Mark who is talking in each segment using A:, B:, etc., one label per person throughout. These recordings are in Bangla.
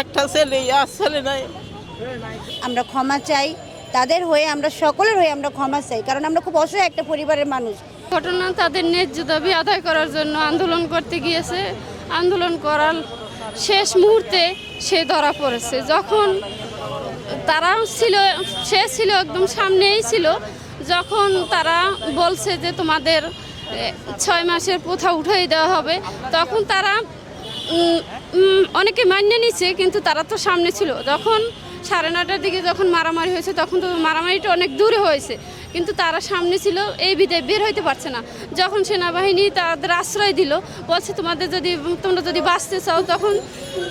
A: একটা ছেলে আর ছেলে নাই।
B: আমরা ক্ষমা চাই। তাদের হয়ে আমরা সকলের হয়ে আমরা ক্ষমা চাই কারণ আমরা খুব অসহায় একটা পরিবারের মানুষ।
C: ঘটনা তাদের ন্যায্য দাবি আদায় করার জন্য আন্দোলন করতে গিয়েছে। আন্দোলন করার শেষ মুহূর্তে সে ধরা পড়েছে। যখন তারা ছিল সে ছিল একদম সামনেই ছিল। যখন তারা বলছে যে তোমাদের ছয় মাসের প্রথা উঠাই দেওয়া হবে তখন তারা অনেকে মান্য নিচ্ছে কিন্তু তারা তো সামনে ছিল। যখন সাড়ে নটার দিকে যখন মারামারি হয়েছে, তখন তো মারামারিটা অনেক দূরে হয়েছে। কিন্তু তারা সামনে ছিল, এই বিদায় বের হইতে পারছে না। যখন সেনাবাহিনী তাদের আশ্রয় দিল, বলছে, তোমাদের যদি, তোমরা যদি বাঁচতে চাও, তখন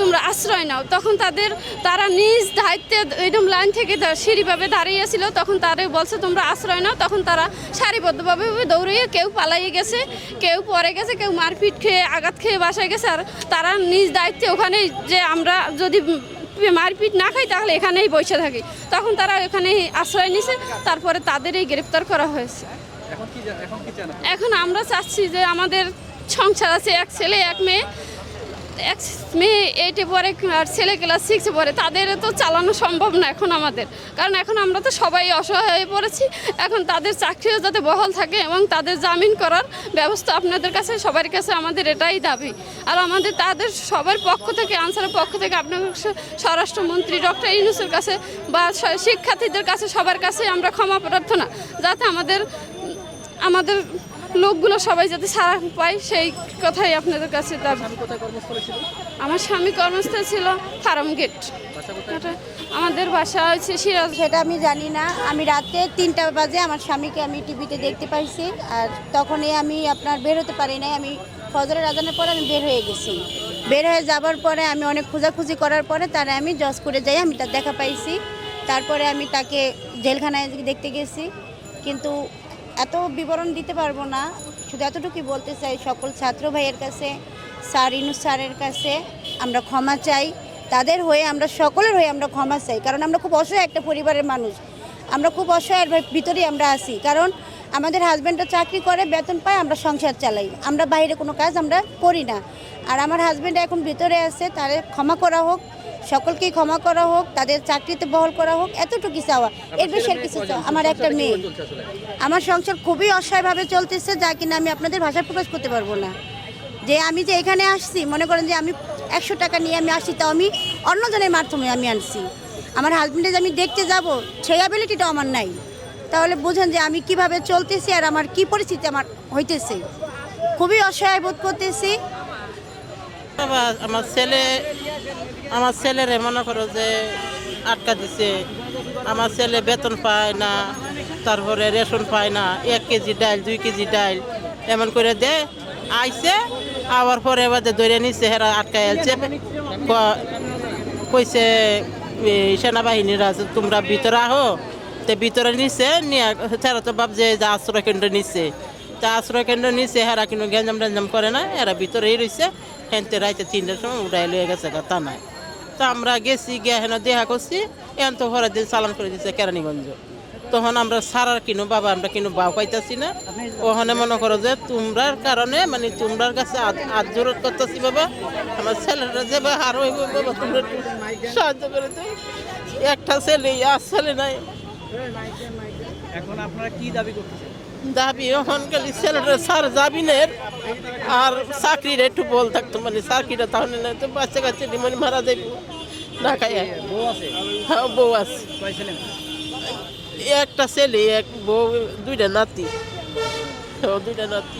C: তোমরা আশ্রয় নাও। তখন তাদের, তারা নিজ দায়িত্বে একদম লাইন থেকে সিঁড়িভাবে দাঁড়িয়েছিল তখন তারা বলছে, তোমরা আশ্রয় নাও। তখন তারা সারিবদ্ধভাবে দৌড়িয়ে কেউ পালাইয়ে গেছে, কেউ পরে গেছে, কেউ মারপিট খেয়ে, আঘাত খেয়ে বাসায় গেছে। আর তারা নিজ দায়িত্বে ওখানেই যে আমরা যদি মারপিট না খাই তাহলে এখানেই বসে থাকি। তখন তারা এখানেই আশ্রয় নিছে তারপরে তাদেরই গ্রেপ্তার করা হয়েছে। এখন আমরা চাচ্ছি যে আমাদের সংসার আছে এক ছেলে এক মেয়ে। এক মেয়ে এইটে পরে আর ছেলে ক্লাস সিক্সে পরে তাদের তো চালানো সম্ভব না এখন আমাদের। কারণ এখন আমরা তো সবাই অসহায় হয়ে পড়েছি। এখন তাদের চাকরিও যাতে বহাল থাকে এবং তাদের জামিন করার ব্যবস্থা আপনাদের কাছে, সবার কাছে আমাদের এটাই দাবি। আর আমাদের তাদের সবার পক্ষ থেকে, আনসারের পক্ষ থেকে আপনার স্বরাষ্ট্রমন্ত্রী ডক্টর ইউনুসের কাছে বা শিক্ষার্থীদের কাছে, সবার কাছে আমরা ক্ষমা প্রার্থনা, যাতে আমাদের আমাদের লোকগুলো সবাই যাতে সারা পায় সেই কথাই আপনাদের কাছে দাবি আমার স্বামী কর্মস্থল ছিল ফার্ম গেট। আমাদের বাসা হচ্ছে সিরাজ
B: সেটা আমি জানি না। আমি রাতে তিনটা বাজে আমার স্বামীকে আমি টিভিতে দেখতে পাইছি। আর তখনই আমি আপনার বের হতে পারি নাই। আমি ফজরের আজানের পরে আমি বের হয়ে গেছি। বের হয়ে যাবার পরে আমি অনেক খোঁজাখুঁজি করার পরে তারা আমি জজ করে যাই আমি তার দেখা পাইছি। তারপরে আমি তাকে জেলখানায় দেখতে গেছি। কিন্তু এত বিবরণ দিতে পারব না। শুধু এতটুকুই বলতে চাই, সকল ছাত্র ভাইয়ের কাছে, স্যার ইনু স্যারের কাছে আমরা ক্ষমা চাই। তাদের হয়ে আমরা, সকলের হয়ে আমরা ক্ষমা চাই। কারণ আমরা খুব অসহায় একটা পরিবারের মানুষ। আমরা খুব অসহায়ের ভিতরেই আমরা আছি। কারণ আমাদের হাজব্যান্ডটা চাকরি করে, বেতন পায়, আমরা সংসার চালাই। আমরা বাইরে কোনো কাজ আমরা করি না। আর আমার হাজব্যান্ড এখন ভিতরে আছে, তারে ক্ষমা করা হোক। সকলকেই ক্ষমা করা হোক তাদের চাকরিতে বহল করা হোক এতটুকু চাওয়া। এর বেশি আর কিছু চাওয়া আমার একটা মেয়ে। আমার সংসার খুবই অসহায়ভাবে চলতেছে যা কিনা আমি আপনাদের ভাষায় প্রকাশ করতে পারব না। যে আমি যে এখানে আসছি মনে করেন যে আমি একশো টাকা নিয়ে আমি আসছি তাও আমি অন্যজনের মাধ্যমে আমি আনছি। আমার হাজবেন্ডে যে আমি দেখতে যাব সেই অ্যাবিলিটিটাও আমার নাই। তাহলে বুঝেন যে আমি কীভাবে চলতেছি আর আমার কি পরিস্থিতি আমার হইতেছে। খুবই অসহায় বোধ করতেছি।
A: বাবা আমার ছেলে, আমার ছেলেরে মনে করো যে আটকা দিছে। আমার ছেলে বেতন পায় না, তারপরে রেশন পায় না, এক কেজি ডাল দুই কেজি ডাল এমন করে দে, আইছে, আবার পরে বাদে ধরে নিছে, হেরা আটকায় আছে কইছে সেনাবাহিনীরা তোমরা ভিতরে আহো, তে ভিতরে নিছে, নিয়ে তারা তো ভাবছে যে আশ্রয় কেন্দ্র নিচ্ছে তা আশ্রয় কেন্দ্র নিচ্ছে হেরা কিন্তু গ্যাঞ্জাম ট্যাঞ্জাম করে না, এরা ভিতরেই রয়েছে। হেনতে রাইতে তিনটার সময় উঠাই লয়ে গেছে তা নাই তা আমরা গেছি, গিয়ে হেন দেখা করছি, এখন তো পরের দিন চালান করে দিচ্ছে কেরানীগঞ্জ। তখন আমরা সারার কিনো বাবা, আমরা কিনো বাও পাইতাছি না। ওখানে মনে করো যে তোমরার কারণে মানে তোমরার কাছে আজ করতেছি বাবা। আমার ছেলেরা যে আর হইব বাবা, তোমরা সাহায্য করে দেয় একটা ছেলে আর ছেলে নাই।
D: এখন আপনারা কি দাবি করতেছেন?
A: দাবি এখন গেলি ছেলেটা সার যাবিনের আর চাকরিটা একটু বল থাকতো মানে চাকরিটা তাহলে না তো বাচ্চা কাচ্চা মানে মারা যাইব। না
D: খাই
A: হ্যাঁ বউ আছে। একটা ছেলে এক বউ দুইটা নাতি। দুইটা নাতি।